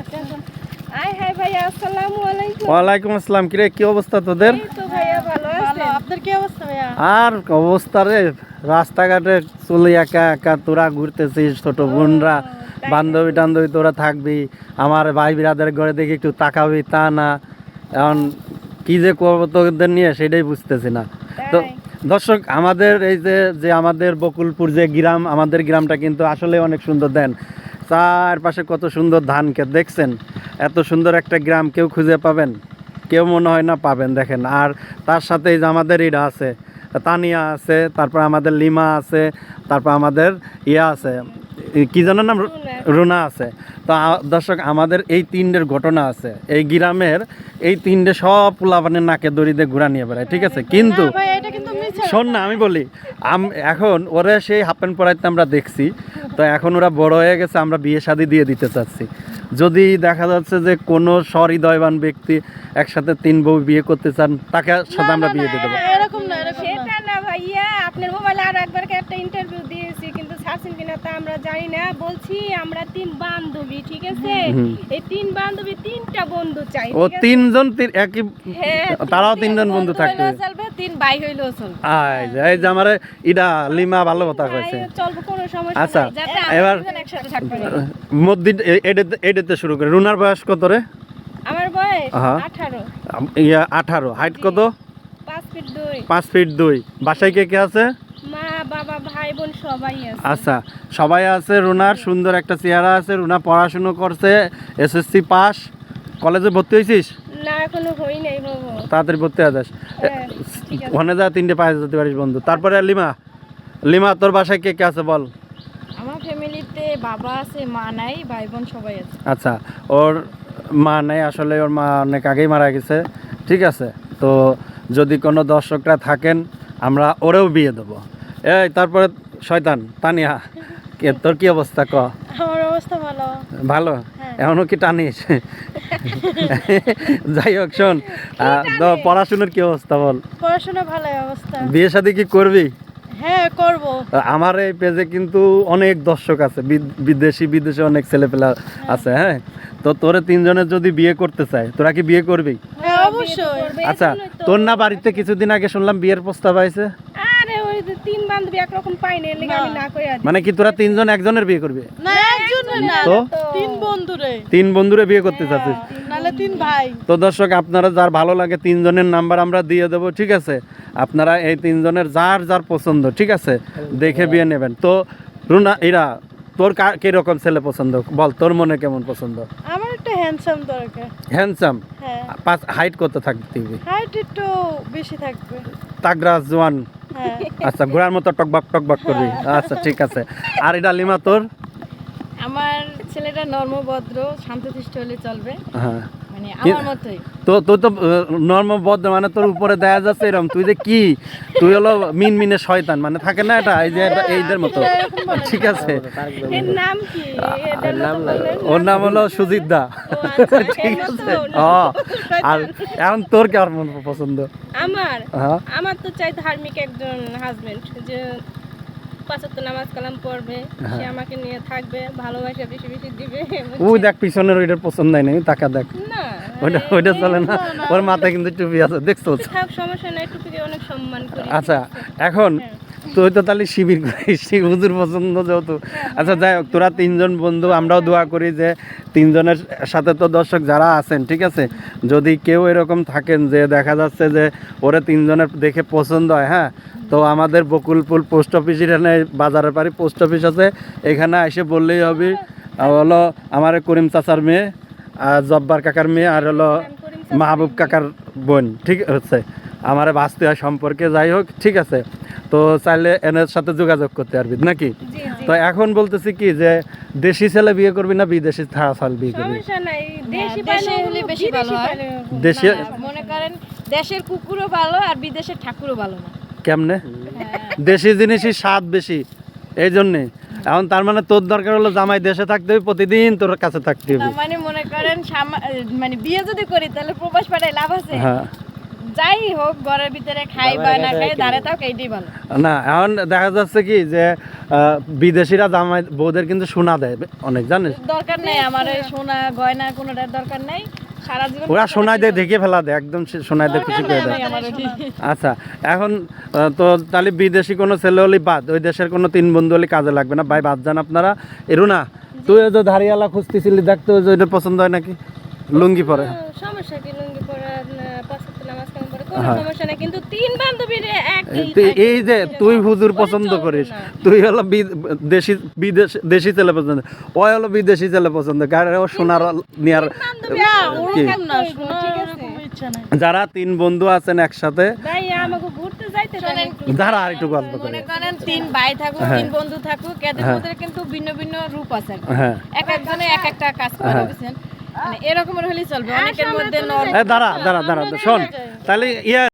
আয় হাই ভাইয়া আসসালামু আলাইকুম। ওয়ালাইকুম আসসালাম কিরে কি অবস্থা তোদের? এই তো ভাইয়া ভালো ভালো আছেন? আপনার কি অবস্থা ভাইয়া? আর অবস্থা রে রাস্তাঘাটে চলে একা একা তোরা ঘুরতেছিস ছোট বোনরা বান্ধবী টান্ধবী তোরা থাকবি আমার ভাই বিরাদের ঘরে দেখি একটু তাকাবি তা না। এখন কি যে করব তোদের নিয়ে সেটাই বুঝতেছি না। তো দর্শক আমাদের এই যে যে আমাদের বকুলপুর যে গ্রাম আমাদের গ্রামটা কিন্তু আসলে অনেক সুন্দর দেন। চারপাশে কত সুন্দর ধান ক্ষেত দেখছেন? এত সুন্দর একটা গ্রাম কেউ খুঁজে পাবেন? কেউ মনে হয় না পাবেন দেখেন। আর তার সাথে এই যে আমাদের ইরা আছে তানিয়া আছে তারপর আমাদের লিমা আছে তারপর আমাদের ইয়া আছে কি জানার নাম? রুনা। আছে। তো দর্শক আমাদের এই তিনটের ঘটনা আছে। এই গ্রামের এই তিনটে সব পোলাপানের নাকে দড়িতে ঘুরা নিয়ে বেড়ায় ঠিক আছে? কিন্তু শোন না আমি বলি আম এখন ওরা সেই হাফ প্যান্ট পরাইতে আমরা দেখছি তো এখন ওরা বড় হয়ে গেছে আমরা বিয়ে শাদি দিয়ে দিতে চাচ্ছি। যদি দেখা যাচ্ছে যে কোনো সহৃদয়বান ব্যক্তি একসাথে তিন বউ বিয়ে করতে চান তাকে সাথে আমরা বিয়ে দিয়ে দেবো। এরকম না এরকম সেটা না ভাইয়া আপনার মোবাইলে আরও একবার একটা ইন্টারভিউ দিয়েছি কিন্তু ছাড়ছেন কিনা তা আমরা জানি না। বলছি আমরা তিন বান্ধবী ঠিক আছে? এই তিন বান্ধবী তিনটা বন্ধু চাই ও তিনজন একই হ্যাঁ, তারাও তিনজন বন্ধু থাকতে ভাই হইলেও চলবে আয় যে, এই যে আমার ইডা লিমা ভালো কথা তাই চলবো কোনো সমস্যা আচ্ছা এবার একসাথে থাকতে এডেতে শুরু করে। রুনার বয়স কত রে? আমার বয়স আহা। আঠারো। আম- ইয়া আঠারো। হাইট কত? পাঁচ ফিট দুই। পাঁচ ফিট দুই। বাসায় কে কে আছে? মা বাবা ভাই বোন সবাই আছে। আচ্ছা সবাই আছে রুনার সুন্দর একটা চেহারা আছে রুনা পড়াশুনো করছে এসএসসি পাস। কলেজে ভর্তি হয়েছিস না এখনও হই নাই হব তাড়াতাড়ি ভর্তি হয়ে। ওখানে যা তিনটে যেতে পারিস বন্ধু। তারপরে লিমা লিমা তোর বাসায় কে কে আছে বল? আমার ফ্যামিলিতে বাবা আছে মা নাই ভাই বোন সবাই আছে। আচ্ছা ওর মা নেই আসলে ওর মা অনেক আগেই মারা গেছে। ঠিক আছে তো যদি কোনো দর্শকরা থাকেন আমরা ওরেও বিয়ে দেবো। এই তারপরে শয়তান তানিয়া। তোর কি অবস্থা ক? আমার অবস্থা ভালো। ভালো? হ্যাঁ। এমনও কি টানিস? যাই হোক শোন পড়াশোনার কি অবস্থা বল? পড়াশোনা ভালো অবস্থা। বিয়ে শাদী কি করবি? হ্যাঁ করব। আমার এই পেজে কিন্তু অনেক দর্শক আছে বিদেশি বিদেশে অনেক ছেলেপেলা আছে হ্যাঁ? তো তোরে তিনজনের যদি বিয়ে করতে চায় তোরা কি বিয়ে করবি? হ্যাঁ অবশ্যই। আচ্ছা তোর না বাড়িতে কিছুদিন আগে শুনলাম বিয়ের প্রস্তাব আছে বান্ধবী একরকম পাই না। এর আমি না আছি মানে কি তোরা তিনজন একজনের বিয়ে করবি? না একজন না। তো? তিন বন্ধুরে। তিন বন্ধুরে বিয়ে করতে চাচ্ছিস? নালে তিন ভাই। তো দর্শক আপনারা যার ভালো লাগে তিনজনের নাম্বার আমরা দিয়ে দেবো ঠিক আছে? আপনারা এই তিনজনের যার যার পছন্দ ঠিক আছে? দেখে বিয়ে নেবেন। তো রুনা এরা তোর কা- কীরকম ছেলে পছন্দ? বল তোর মনে কেমন পছন্দ? আমার একটা হ্যান্ডসাম দরকার। হ্যান্ডসাম হ্যাঁ। পাঁচ হাইট কত থাকতে হবে হাইট একটু বেশি থাকবে। তাগরা জোয়ান। হ্যাঁ আচ্ছা ঘোড়ার মতো টকবাক টকবাক করবি। আচ্ছা ঠিক আছে। আর এটা লিমা তোর? আমার ছেলেটা নর্মভদ্র শান্তশিষ্ট হলে চলবে। হ্যাঁ। মানে আমার মতোই। তো তুই তো নর্ম বদ্ধ মানে তোর উপরে দেয়া যাচ্ছে এরকম তুই যে কি? তুই হলো মিন মিনে শয়তান। মানে থাকে না এটা? এই যে এটা এইদের মতো। ঠিক আছে। এর নাম কি? এটার ওর নাম হলো সুজিত দা। আচ্ছা, ঠিক আছে। ও আর এখন তোর কেমন পছন্দ? আমার? হ্যাঁ। আমার তো চাই ধার্মিক একজন হাজবেন্ড যে পাঁচাত্ত নামাজ কালাম পড়বে সে আমাকে নিয়ে থাকবে ভালোবাসা বেশি বেশি দিবে ওই দেখ পিছনের ওইটার পছন্দ নাই টাকা দেখ। না ওইটা ওইটা চলে না। ওর মাথায় কিন্তু টুপি আছে দেখছ? থাক সমস্যা নাই টুপিকে অনেক সম্মান করি। আচ্ছা এখন তুই তো তাহলে শিবির করিস হুজুর পছন্দ যেহেতু। আচ্ছা যাই হোক, তোরা তিনজন বন্ধু, আমরাও দোয়া করি যে তিনজনের সাথে তো দর্শক যারা আছেন, ঠিক আছে? যদি কেউ এরকম থাকেন যে দেখা যাচ্ছে যে ওরা তিনজনের দেখে পছন্দ হয় হ্যাঁ? তো আমাদের বকুলপুর পোস্ট অফিস, এখানে বাজারের পাড়ি পোস্ট অফিস আছে। এখানে এসে বললেই হবে। হলো আমার করিম চাচার মেয়ে, আর জব্বার কাকার মেয়ে, আর হলো মাহবুব কাকার বোন, ঠিক হচ্ছে আমার বাঁচতে হয় সম্পর্কে যাই হোক, ঠিক আছে? তো চাইলে এনের সাথে যোগাযোগ করতে পারবি নাকি? তো এখন বলতেছি কি যে দেশি ছেলে বিয়ে করবি না বিদেশি ছাড়া ছাল বিয়ে করবি? দেশি হয়। দেশি মনে করেন দেশের কুকুরও ভালো আর বিদেশের ঠাকুরও ভালো না। কেমনে? দেশি জিনিসই স্বাদ বেশি এই জন্যে। এখন তার মানে তোর দরকার হলো জামাই দেশে থাকতে হবে প্রতিদিন তোর কাছে থাকতে হবে। মানে মনে করেন মানে বিয়ে যদি করি তাহলে প্রবাস পাঠায় লাভ আছে। হ্যাঁ। যাই হোক ঘরের ভিতরে খাই বা না খাই দাঁড়ে তাও এইটাই ভালো না এখন দেখা যাচ্ছে কি যে বিদেশিরা জামাই বউদের কিন্তু সোনা দেয় অনেক জানিস? দরকার নেই আমার এই সোনা গয়না কোনোটার দরকার নাই। ওরা সোনায় দিয়ে ঢেকে ফেলা দেয় একদম সে সোনায় দিয়ে খুশি করে দেয় আচ্ছা এখন তো তাহলে বিদেশি কোনো ছেলে হলে বাদ ওই দেশের কোনো তিন বন্ধু হলে কাজে লাগবে না? ভাই বাদ যান আপনারা। এরু না তুই ওই যে ধারিয়ালা খুঁজতেছিলি দেখতে ওই যে ওইটা পছন্দ হয় নাকি? লুঙ্গি পরে তো সমস্যা কি লুঙ্গি পরা পাঁচ ওয়াক্ত নামাজ কালাম পরে কোনো হ্যাঁ। সমস্যা নেই কিন্তু তিন বান্ধবীর এক এই যে তুই হুজুর পছন্দ করিস তুই হলো দেশি বিদেশ দেশি ছেলে পছন্দ ওই হলো বিদেশি ছেলে পছন্দ কারণ ও সোনার নেয়ার কি যারা তিন বন্ধু আছেন একসাথে ভাই আমাকে ঘুরতে যাইতে দেন শোনেন, একটু। যারা আর একটু গল্প করে করেন তিন ভাই থাকুক হ্যাঁ। তিন বন্ধু থাকুক এদের হ্যাঁ। মধ্যে কিন্তু ভিন্ন ভিন্ন রূপ আছে। হ্যাঁ এক একজনে এক একটা কাজ করে হ্যাঁ। মানে এরকমের হলেই চলবে। অনেকের মধ্যে এ দাঁড়া দাঁড়া দাঁড়া শোন। তাহলে ইয়ে